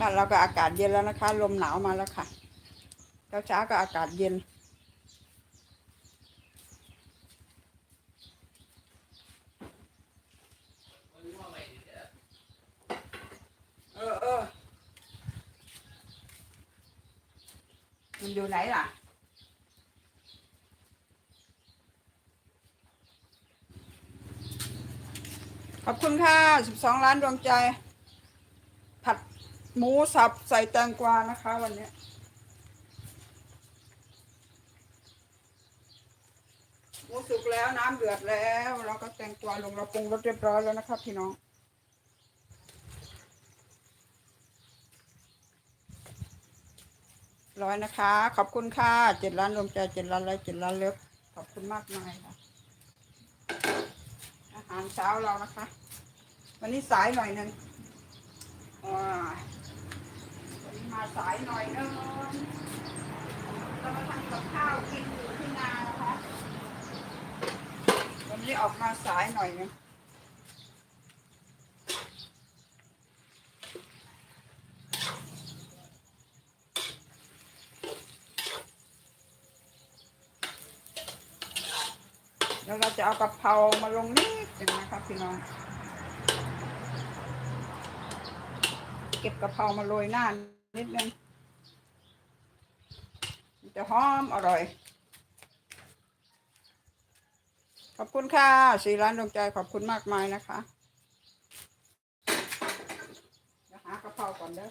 บ้านเราก็อากาศเย็นแล้วนะคะ ลมหนาวมาแล้วค่ะเช้าเช้าก็อากาศเย็น เออเออมันอยู่ไหนล่ะขอบคุณค่ะ 12 ล้านดวงใจ ผัด หมูสับใส่แตงกวานะคะ วันนี้หมูสุกแล้วน้ำเดือดแล้วเราก็แตงกวาลงเราปรุงรสเรียบร้อยแล้วนะครับพี่น้องร้อยนะคะ ขอบคุณค่ะเจ็ดล้านดวงใจเจ็ดล้านไลค์เจ็ดล้านเลิฟขอบคุณมากมายค่ะ อาหารเช้าเรานะคะ วันนี้สายหน่อยหนึงอ่าวันนี้ มาสายหน่อยนึงเรามาทำกับข้าวกินอยู่ที่นานะคะวันนี้ออกมาสายหน่อยนึงแล้วเราจะเอากะเพรามาลงนิดหนึงนะครับพี่น้อง เก็บกะเพรามาโรยหน้า นิดนึงมันจะหอมอร่อย ขอบคุณค่ะสีร้านดวงใจขอบคุณมากมายนะคะเดี๋ยวหากระเพราก่อนเด้อ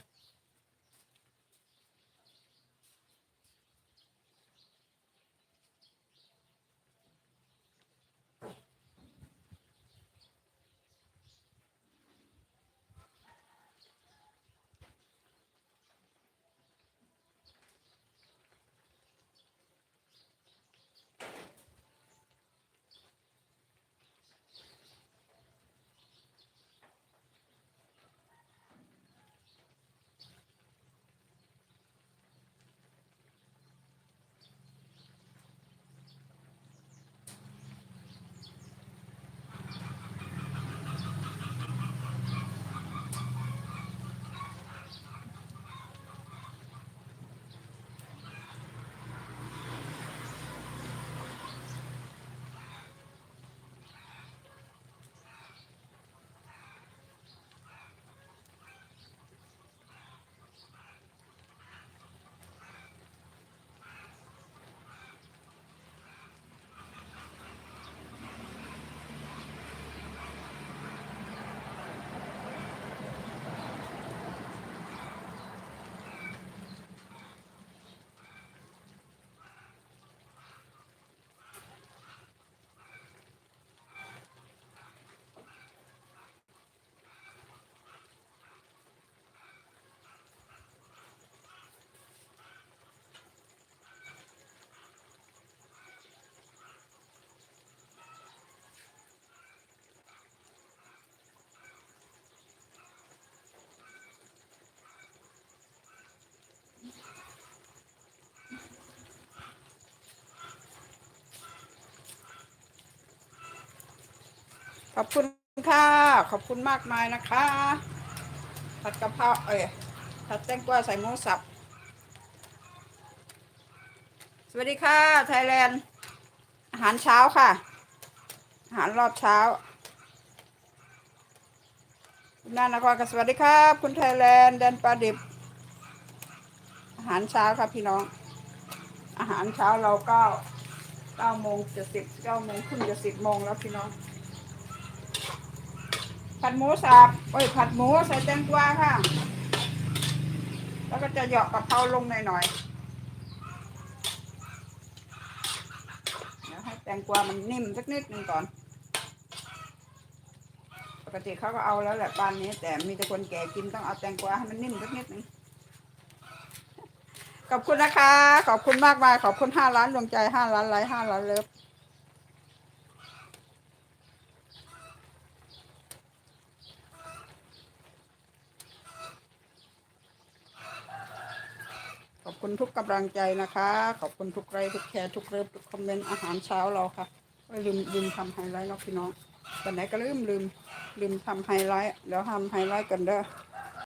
ขอบคุณค่ะ ขอบคุณมากมายนะคะ ผัดกะเพราเอ้ยผัดแตงกวาใส่หมูสับ สวัสดีค่ะไทยแลนด์อาหารเช้าค่ะ อาหารรอบเช้าคุณนานครก็สวัสดีครับ คุณไทยแลนด์แดนปลาดิบ อาหารเช้าครับพี่น้อง อาหารเช้าเราก้าเก้าโมงจะสิบเก้าโมงครึ่งจะสิบโมงแล้วพี่น้อง ผัดหมูสับโอ้ยผัดหมูใส่แตงกวาค่ะ แล้วก็จะเหยาะกะเพราลงหน่อยๆเดี๋ยวให้แตงกวามันนิ่มสักนิดหนึ่งก่อน ปกติเขาก็เอาแล้วแหละปานนี้ แต่มีแต่คนแก่กินต้องเอาแตงกวาให้มันนิ่มสักนิดหนึ่งขอบคุณนะคะ ขอบคุณมากมายขอบคุณห้าล้านดวงใจห้าล้านไลค์ห้าล้านเลิฟ คุณทุกกำลังใจนะคะ ขอบคุณทุกไลค์ทุกแชร์ทุกเลิฟทุกคอมเมนต์อาหารเช้าเราค่ะไม่ลืมลืมทำไฮไลท์เนาะพี่น้องวันไหนก็ลืมลืมลืมทำไฮไลท์เดี๋ยวทำไฮไลท์กันเด้อ